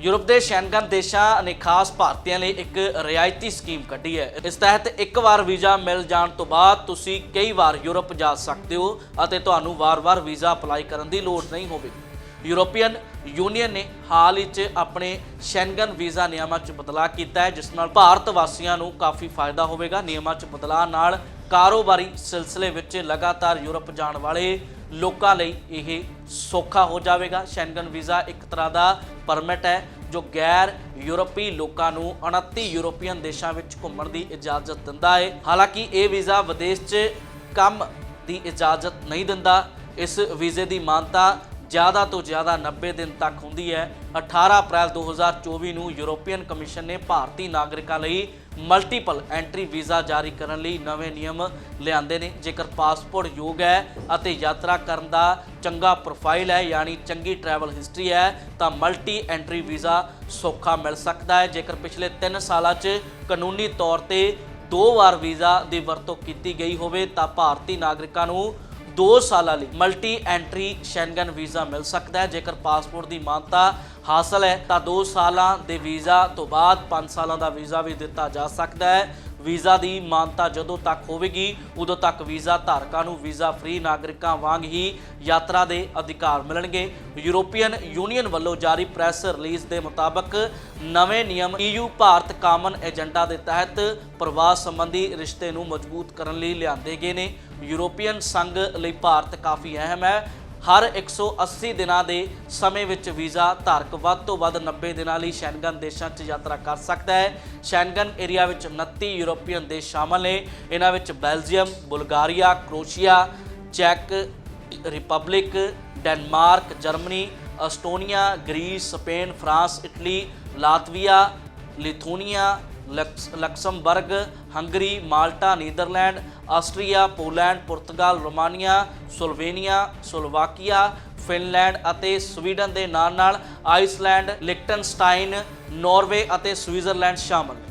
Europe ਦੇ Schengen ਦੇਸ਼ਾਂ ਨੇ ਖਾਸ ਭਾਰਤੀਆਂ ਲਈ ਇੱਕ ਰਿਆਇਤੀ ਸਕੀਮ ਕੱਢੀ ਹੈ। ਇਸ ਤਹਿਤ ਇੱਕ ਵਾਰ ਵੀਜ਼ਾ ਮਿਲ ਜਾਣ ਤੋਂ ਬਾਅਦ ਤੁਸੀਂ ਕਈ ਵਾਰ ਯੂਰਪ ਜਾ ਸਕਦੇ ਹੋ ਅਤੇ ਤੁਹਾਨੂੰ ਵਾਰ-ਵਾਰ ਵੀਜ਼ਾ ਅਪਲਾਈ ਕਰਨ ਦੀ ਲੋੜ ਨਹੀਂ ਹੋਵੇਗੀ। ਯੂਰੋਪੀਅਨ ਯੂਨੀਅਨ ਨੇ ਹਾਲ ਹੀ 'ਚ ਆਪਣੇ ਸ਼ੈਂਗਨ ਵੀਜ਼ਾ ਨਿਯਮਾਂ 'ਚ ਬਦਲਾਅ ਕੀਤਾ ਹੈ, ਜਿਸ ਨਾਲ ਭਾਰਤ ਵਾਸੀਆਂ ਨੂੰ ਕਾਫੀ ਫਾਇਦਾ ਹੋਵੇਗਾ। ਨਿਯਮਾਂ 'ਚ ਬਦਲਾਅ ਨਾਲ ਕਾਰੋਬਾਰੀ ਸਿਲਸਿਲੇ ਵਿੱਚ ਲਗਾਤਾਰ ਯੂਰਪ ਜਾਣ ਵਾਲੇ ਲੋਕਾਂ ਲਈ ਇਹ ਸੌਖਾ ਹੋ ਜਾਵੇਗਾ। ਸ਼ੈਂਗਨ ਵੀਜ਼ਾ ਇੱਕ ਤਰ੍ਹਾਂ ਦਾ ਪਰਮਿਟ ਹੈ, ਜੋ ਗੈਰ ਯੂਰਪੀ ਲੋਕਾਂ ਨੂੰ 29 ਯੂਰੋਪੀਅਨ ਦੇਸ਼ਾਂ ਵਿੱਚ ਘੁੰਮਣ ਦੀ ਇਜਾਜ਼ਤ ਦਿੰਦਾ ਹੈ ਹਾਲਾਂਕਿ ਇਹ ਵੀਜ਼ਾ ਵਿਦੇਸ਼ 'ਚ ਕੰਮ ਦੀ ਇਜਾਜ਼ਤ ਨਹੀਂ ਦਿੰਦਾ। ਇਸ ਵੀਜ਼ੇ ਦੀ ਮਾਨਤਾ ਜ਼ਿਆਦਾ ਤੋਂ ਜ਼ਿਆਦਾ 90 ਦਿਨ ਤੱਕ ਹੁੰਦੀ ਹੈ। 18 ਅਪ੍ਰੈਲ 2024 ਨੂੰ ਯੂਰੋਪੀਅਨ ਕਮਿਸ਼ਨ ਨੇ ਭਾਰਤੀ ਨਾਗਰਿਕਾਂ ਲਈ ਮਲਟੀਪਲ ਐਂਟਰੀ ਵੀਜ਼ਾ ਜਾਰੀ ਕਰਨ ਲਈ ਨਵੇਂ ਨਿਯਮ ਲਿਆਂਦੇ ਨੇ। ਜੇਕਰ ਪਾਸਪੋਰਟ ਯੋਗ ਹੈ ਅਤੇ ਯਾਤਰਾ ਕਰਨ ਦਾ ਚੰਗਾ ਪ੍ਰੋਫਾਈਲ ਹੈ, ਯਾਨੀ ਚੰਗੀ ਟਰੈਵਲ ਹਿਸਟਰੀ ਹੈ, ਤਾਂ ਮਲਟੀ ਐਂਟਰੀ ਵੀਜ਼ਾ ਸੌਖਾ ਮਿਲ ਸਕਦਾ ਹੈ। ਜੇਕਰ ਪਿਛਲੇ 3 ਸਾਲਾਂ 'ਚ ਕਾਨੂੰਨੀ ਤੌਰ ਤੇ ਦੋ ਵਾਰ ਵੀਜ਼ਾ ਦੀ ਵਰਤੋਂ ਕੀਤੀ ਗਈ ਹੋਵੇ, ਤਾਂ ਭਾਰਤੀ ਨਾਗਰਿਕਾਂ ਨੂੰ 2 ਸਾਲਾਂ ਲਈ ਮਲਟੀ ਐਂਟਰੀ ਸ਼ੈਂਗਨ ਵੀਜ਼ਾ ਮਿਲ ਸਕਦਾ ਹੈ। ਜੇਕਰ ਪਾਸਪੋਰਟ ਦੀ ਮਾਨਤਾ ਹਾਸਲ ਹੈ, ਤਾਂ 2 ਸਾਲਾਂ ਦੇ ਵੀਜ਼ਾ ਤੋਂ ਬਾਅਦ 5 ਸਾਲਾਂ ਦਾ ਵੀਜ਼ਾ ਵੀ ਦਿੱਤਾ ਜਾ ਸਕਦਾ ਹੈ। ਵੀਜ਼ਾ ਦੀ ਮਾਨਤਾ ਜਦੋਂ ਤੱਕ ਹੋਵੇਗੀ, ਉਦੋਂ ਤੱਕ ਵੀਜ਼ਾ ਧਾਰਕਾਂ ਨੂੰ ਵੀਜ਼ਾ ਫ੍ਰੀ ਨਾਗਰਿਕਾਂ ਵਾਂਗ ਹੀ ਯਾਤਰਾ ਦੇ ਅਧਿਕਾਰ ਮਿਲਣਗੇ। ਯੂਰੋਪੀਅਨ ਯੂਨੀਅਨ ਵੱਲੋਂ ਜਾਰੀ ਪ੍ਰੈਸ ਰਿਲੀਜ਼ ਦੇ ਮੁਤਾਬਕ ਨਵੇਂ ਨਿਯਮ EU ਭਾਰਤ ਕਾਮਨ ਏਜੰਡਾ ਦੇ ਤਹਿਤ ਪ੍ਰਵਾਸ ਸੰਬੰਧੀ ਰਿਸ਼ਤੇ ਨੂੰ ਮਜ਼ਬੂਤ ਕਰਨ ਲਈ ਲਿਆਂਦੇ ਗਏ ਨੇ। ਯੂਰੋਪੀਅਨ ਸੰਘ ਲਈ ਭਾਰਤ ਕਾਫੀ ਅਹਿਮ ਹੈ। ਹਰ 180 ਦਿਨਾਂ ਦੇ ਸਮੇਂ ਵਿੱਚ ਵੀਜ਼ਾ ਧਾਰਕ ਵੱਧ ਤੋਂ ਵੱਧ 90 ਦਿਨਾਂ ਲਈ ਸ਼ੈਂਗਨ ਦੇਸ਼ਾਂ 'ਚ ਯਾਤਰਾ ਕਰ ਸਕਦਾ ਹੈ। ਸ਼ੈਂਗਨ ਏਰੀਆ ਵਿੱਚ 29 ਯੂਰੋਪੀਅਨ ਦੇਸ਼ ਸ਼ਾਮਲ ਨੇ। ਇਹਨਾਂ ਵਿੱਚ Belgium, Bulgaria, Croatia, check Republic, Denmark, Germany Estonia Greece, Spain, France, Italy, Latvia, Lithuania Luxembourg, Hungary, Malta, Netherland, Austria, Poland, ਪੁਰਤਗਾਲ, ਰੋਮਾਨੀਆ, ਸਲੋਵੇਨੀਆ, ਸਲੋਵਾਕੀਆ, ਫਿਨਲੈਂਡ ਅਤੇ ਸਵੀਡਨ ਦੇ ਨਾਲ-ਨਾਲ ਆਈਸਲੈਂਡ ਲਿਕਟਨਸਟਾਈਨ ਨਾਰਵੇ ਅਤੇ ਸਵਿਟਜ਼ਰਲੈਂਡ ਸ਼ਾਮਲ।